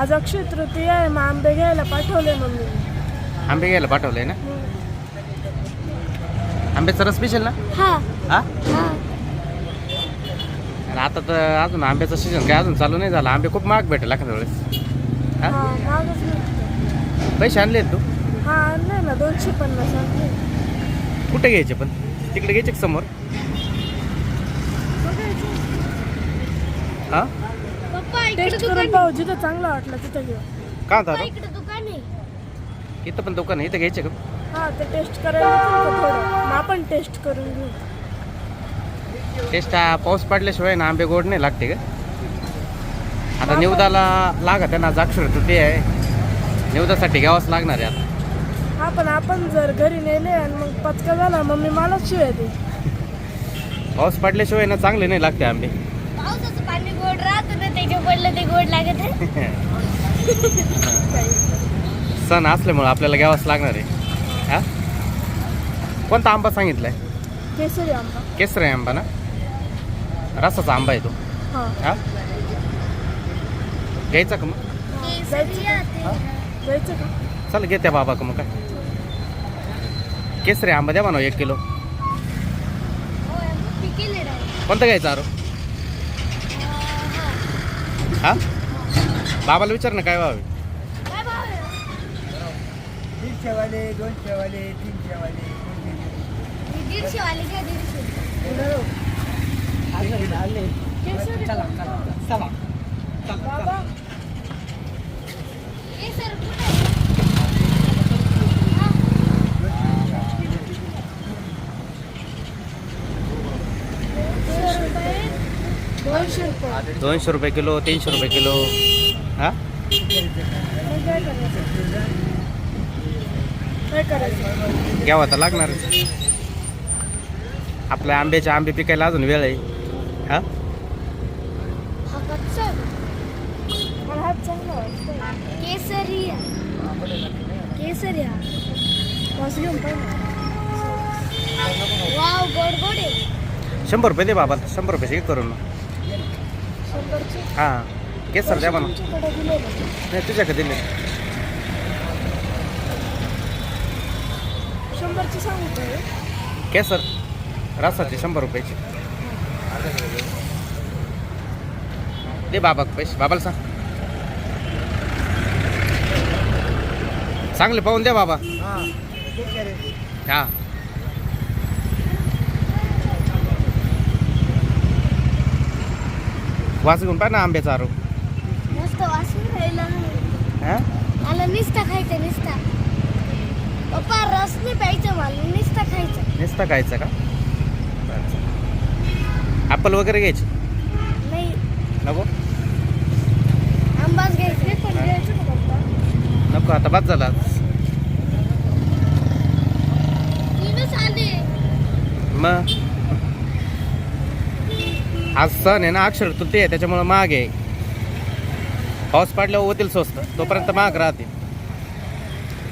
आज अक्षय तृतीय आहे मग आंबे घ्यायला पाठवले मम्मी. आंबे घ्यायला पाठवलंय ना? आंब्याचा रस पिशेल ना? हा. हा? हा. आणि आता तर अजून आंब्याचं सीझन काय अजून चालू नाही झालं. आंबे खूप महाग भेटेल एखाद्या वेळेस. हा? हा मागच पैसे आणले तू? हा आणलंय ना दोनशे पन्नास आणले. कुठे घ्यायचे पण? तिकडे घ्यायचे का समोर? हा? टेस्ट करून पाहू जिथं चांगलं वाटलं तिथं घेऊ. का दादा? इकडे दुकान आहे. इथं पण दुकान आहे इथं घ्यायचे का? हा ते टेस्ट करायला थोडं? मग आपण टेस्ट करून घेऊ. टेस्ट हा पाऊस पडल्याशिवाय ना आंबे गोड नाही लागते का? आता निवदाला लागत आहे ना जाक्षर तर ते आहे. निवदासाठी घ्यावंच लागणार आहे आता. हा पण आपण जर घरी नेले आणि मग पचका झाला मम्मी मलाच शिवाय दे पाऊस पडल्याशिवाय ना चांगले नाही लागते आंबे. पडलं ते गोड लागत सण असल्यामुळे आपल्याला घ्यावंच लागणार आहे. हा? कोणता आंबा सांगितलाय? केसरी आंबा. केसर आंबा ना? रसाचा आंबा आहे तो. हा. हा? घ्यायचा का मग? जायचं जायचं का? चल घे त्या बाबा का मग काय? केसरी आंबा द्या म्हणा एक किलो. राहिले कोणता घ्यायचा आरो? हा? बाबाला विचार ना काय व्हावे काय भाव आहे? दीडशे वाले दोनशे वाले तीनशे वाले ही दीडशे वाली घ्या दीडशे बाबा सर कुठे आहे? दोनशे रुपये दोनशे रुपये किलो तीनशे रुपये किलो. हा? घ्यावा तर लागणार. आपल्या आंब्याचे आंबे पिकायला अजून वेळ आहे. हा? शंभर रुपये दे बाबा शंभर रुपये करून. शंभरचे? हां. केसर द्या म्हणा तुमच्याकडे दिले ना. नाही तुझ्याकडे दिले. शंभरचे सांगू का हे? केसर रसाचे शंभर रुपयाचे. दे बाबा पैसे बाबाला सांग. चांगले पाहून द्या बाबा. हा. वास घेऊन पाय ना आंब्याचा आरो मस्त वासून राहिला हा? मला निस्ता खायचं निस्ता. पप्पा रस नाही प्यायचं मला निस्ता खायचं. नुसतं खायचं का? ॲपल वगैरे घ्यायचे? नाही. नको? आंबाच घ्यायचं. पण घ्यायचं का पप्पा? नको आता बाद झाला. तीनच आले मग? आज सण आहे ना अक्षर तृतीय आहे त्याच्यामुळं महाग आहे. पाऊस पडल्यावर होतील स्वस्त तोपर्यंत महाग राहतील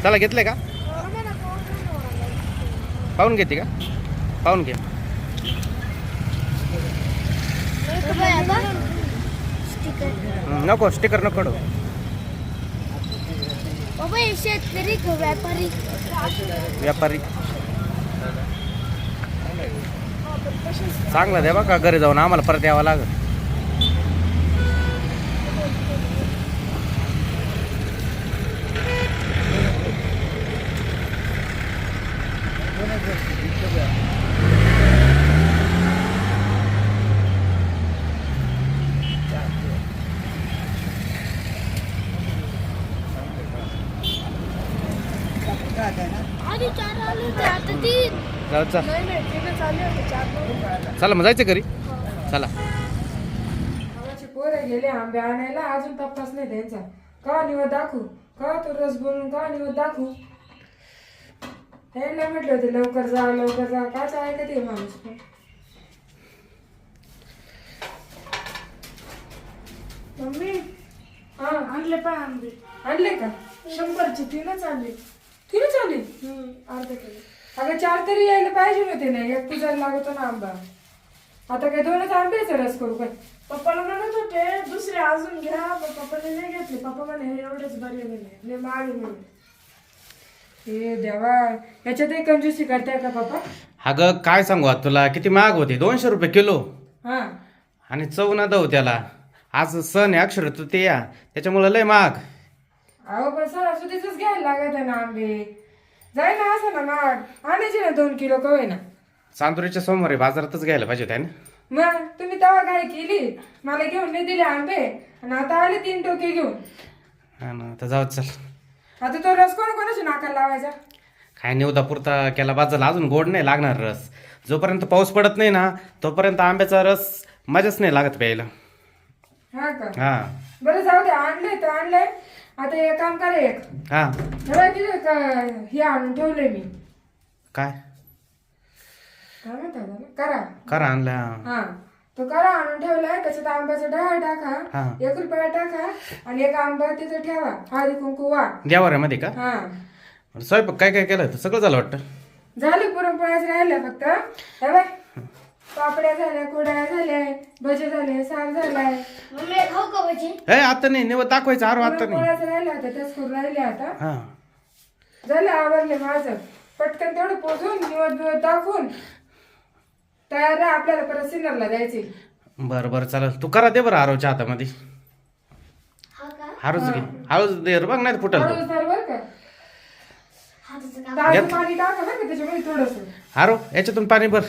चला घेतले का? पाहून घेते का? पाहून घे. नको स्टिकर नको व्यापारी? व्यापारी. चांगला द्या बघा घरी जाऊन आम्हाला परत यावं लागेल. जाऊ चला मग जायचं घरी. चला. आमचे पोरं गेले आंबे आणायला. अजून तपास नाही त्यांचा. का निवड दाखवू? का तो रस बोलून का निवड दाखवू? ह्यांना म्हटलं होते लवकर जा लवकर जा. काच ऐकत आहे माणूस पण. मम्मी हा. आणले पाय आंबे. आणले का? शंभरचे तीनच आणले. तिने आणले? अर्धा किलो. अगं चार तरी यायला पाहिजे होते ना एक तुझा लागतो ना आंबा. आता काय दोनच आंब्याचा रस करू काय पप्पाला म्हणत होते दुसरे अजून घ्या. पण पप्पाने नाही घेतले. पप्पा म्हणे हे एवढेच बरे गेले लय आहे म्हणे. हे देवा. याच्यातही कंजूसी करताय का पप्पा? अगं काय सांगू आता तुला? किती महाग होती. दोनशे रुपये किलो. हा. आणि चव ना दव त्याला. आज सण आहे अक्षर तृतीया. त्याच्यामुळं लय महाग. अहो पण सणासुदीच घ्यायला लागत आहे ना आंबे. जाय ना असं ना महाग आणायचे ना दोन किलो कवे ना. चांदुरीच्या सोमवारी बाजारातच घ्यायला पाहिजे होत्या ना? मग तुम्ही तेव्हा काय केली मला घेऊन नाही दिले आंबे. आणि आता आले तीन टोके घेऊन. हा ना आता जाऊ चल. आता तो रस कोण कोणाच्या नाकाला लावायचा? काय निवदा पुरता केला बाजारला. अजून गोड नाही लागणार रस. जोपर्यंत पाऊस पडत नाही ना तोपर्यंत आंब्याचा रस मजाच नाही लागत प्यायला. हा का? हा. बरं जाऊ दे. आणलंय तर आणलंय. आता एक काम करा एक. हा. क- हे आणून ठेवलंय मी. काय? काय म्हणतात त्याला? करा. करा आणला हा. तो करा आणून ठेवलाय त्याच्यात आंब्याचा डहा टाका. एक रुपया टाका आणि एक आंबा तिथं ठेवा हळदी कुंकू वा. देवाऱ्यामध्ये का? हा. स्वयंपाक काय काय केलं? होतं सगळं झालं वाटतं. झाले पुरणपोळ्याच राहिल्या फक्त. हे बाय पापड्या झाल्या कुड्या झाल्या भजे झाले सार झालाय. मम्मी खाऊ का भजी? हे आता नाही निवड दाखवायचं आरो आता नाही. पुरणपोळ्याच राहिल्या होत्या त्याच करून राहिल्या आता. हा. झालं आवरले माझं. पटकन तेवढं पोचून निवड बिवड दाखवून तयार आहे आपल्याला परत सिन्नरला जायचे बरं बरं चालेल. तू करा दे बरं आरोच्या हातामध्ये. हा का? हारूच घे. हारूच दे रे बघ नाही फुटल तो. हळूच धर बरं का? हाताचं काम ताजं पाणी टाका ना का त्याच्यामध्ये थोडस. हारो याच्यातून पाणी भर.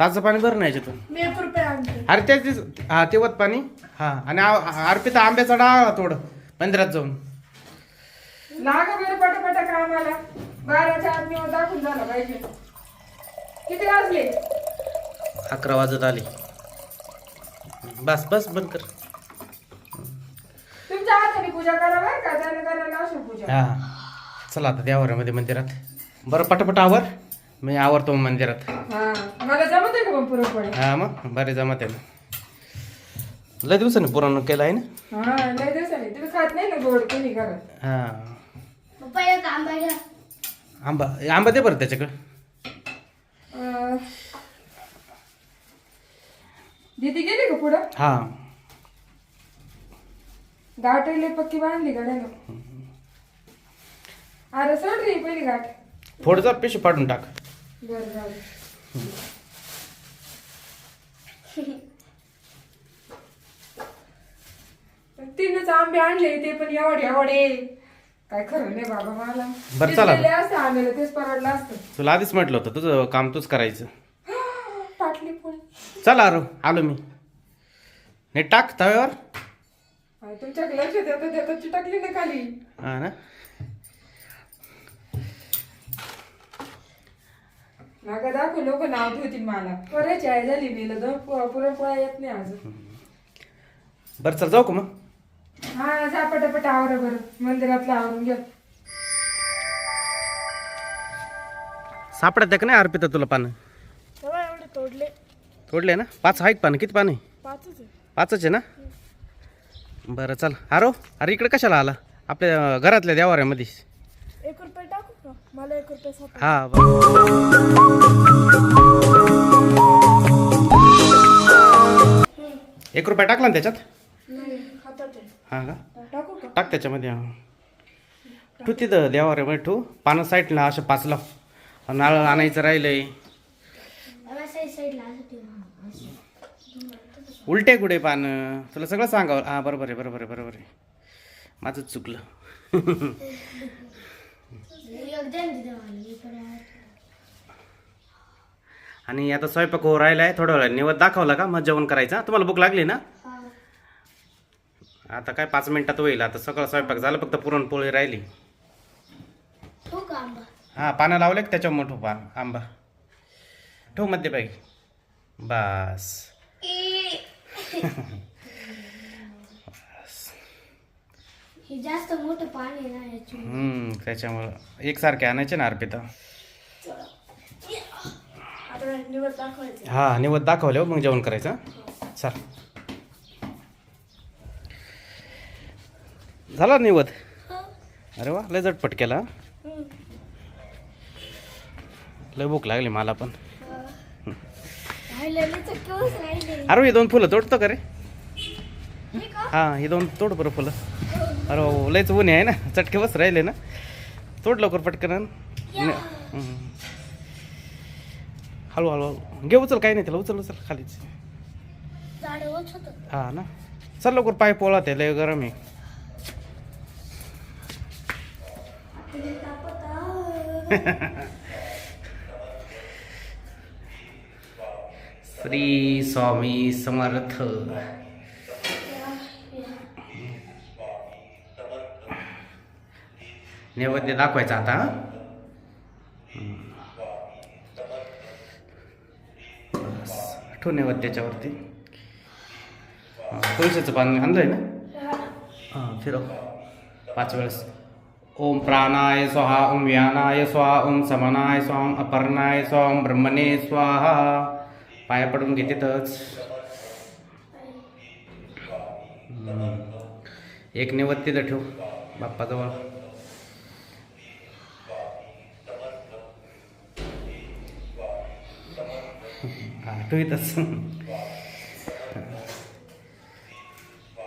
ताजं पाणी भर ना याच्यातून. मी एक रुपये आणते. अरे त्याच हा तेवत पाणी? हा. आणि आ- अर्पिता आंब्याचा डाळ थोडं मंदिरात जाऊन. लागा बरं पटापटा कामाला. बाराच्या आत निवड दाखवून झाला पाहिजे. किती वाजले? अकरा वाजत आली. बस बस बंद कर. तुमच्या हाताने पूजा करा बरं का? त्याने करायला अशा पूजा. हा. चला आता देवाऱ्यामध्ये मंदिरात. बरं पटापट आवर. मी आवरतो मग मंदिरात. हा मला जमत आहे का पण पुरणपोळी हा मग? बरे जमत आहे ना. लय दिवसाने पुरण केलं आहे ना? हा लय दिवसाने. तुम्ही खात नाही ना गोड कोणी करत हा. पप्पा एक आंबा घ्या. आंबा आंबा दे बरं त्याच्याकडं. दीदी गेली का पुढं? हा. गाठले पक्की बांधली गड्यानं अरे सोड रे पहिली गाठ फोडचा पिशू पाडून टाक. बरं झालं तीनच आंबे आणले ते पण एवढे एवढे. काय खरं नाही बाबा मला. बरं, चला. दिसलेले असते आंब्याला तेच परवडलं असतं. तुला आधीच म्हटलं होतं तुझं काम तूच करायचं. पाटली पोळी चला आरो आलो मी. नीट टाक तव्यावर. अरे तुमच्या लक्ष देता देता चिटकली ना खाली. हा ना? नाका दाखव लोक नाव ठेवतील मला. करायची आहे झाली मी पु- पुरणपोळ्या येत नाही अजून. बरं चल जाऊ का मग? हा जा पटापट आवरा बरं. मंदिरातलं आवरून घ्या सापडत का नाही अर्पिता तुला पानं? तेव्हा एवढे तोडले. तोडले ना? पाच आहेत पानं. किती पानं आहे? पाचच आहे पाचच आहे ना? बरं चल. आरो अरे इकडे कशाला आला? आपल्या अं, घरातल्या देवाऱ्यामध्ये. एक रुपये टाकू का? मला एक रुपये सापडला. हा. एक रुपया टाकला ना त्याच्यात? हा का? टाकू का? टाक त्याच्यामध्ये हा. ठू तिथं देवाऱ्यामध्ये ठू पानं साईडला असं पाच लाव नाळ आणायचं राहिलंय. उलटे कुठे पानं? तुला सगळं सांगावं. हा बरोबर आहे बरोबर आहे बरोबर आहे. माझंच चुकलं. आणि आता स्वयंपाक हो राहिला आहे थोड्या वेळा निवड दाखवला का? मग जेवण करायचं? तुम्हाला भूक लागली ना. आता काय पाच मिनिटात होईल. आता सगळं स्वयंपाक झालं फक्त पुरणपोळी राहिली. का आंबा? हां पानं लावले का त्याच्यावर मोठं पान आंबा? ठेवमध्ये बाई बस. हे जास्त मोठं पाणी आहे ना याची हम्म, त्याच्यामुळं एकसारखे आणायचे ना अर्पिता. आता निवड दाखवायचं हा निवड दाखवले मग जेवण करायचं हं? चल. झाला निवद अरे वा लय झटपट केला हं? लय भूक लागली मला पण. अरे हे दोन फुलं तोडतो का रे? हे हा हे दोन तोड बरं फुलं. अरे हो, लयच ऊन आहे ना चटके बस राहिले ना. तोड लवकर पटकन. हळू हळू. घे उचल काही नाही त्याला उचल उचल खालीच. हा ना. चल लवकर पाय पोळा ते लय गरम आहे. श्री स्वामी समर्थ नैवेद्य दाखवायचा आता. ठेव नैवेद्य त्याच्यावरती हं, तुळशीचं पान आणलंय ना? हां फिरव. पाच वेळेस. ओम प्राणाय स्वाहा ओम व्यानाय स्वाहा ओम समनाय स्वाम अपर्णाय स्वाम ब्रह्मणे स्वाहा. पाया पडून घेतेतच. एक निवत तिथं ठेव बाप्पाजवळ. आठवीतच ठेव इथंच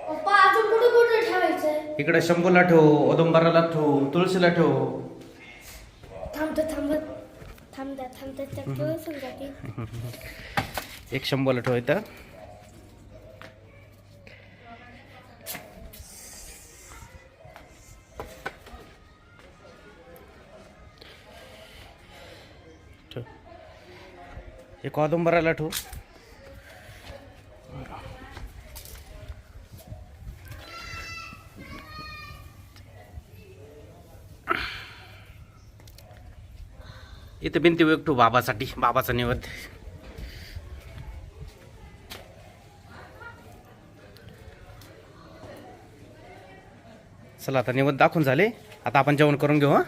पप्पा अजून कुठे कुठे ठेवायचंय इकडे शंभूला ठेव औदुंबराला ठेव तुळशीला ठेव. थांबतो थांबत थांबता थांबता चक्कव समजा एक शंभूला ठेव इथं. ठेव. एक औदुंबराला ठेव. इथं भिंती विकतो बाबासाठी बाबाचा निवद चला आता निवद दाखवून झाले. आता आपण जेवण करून घेऊ हां?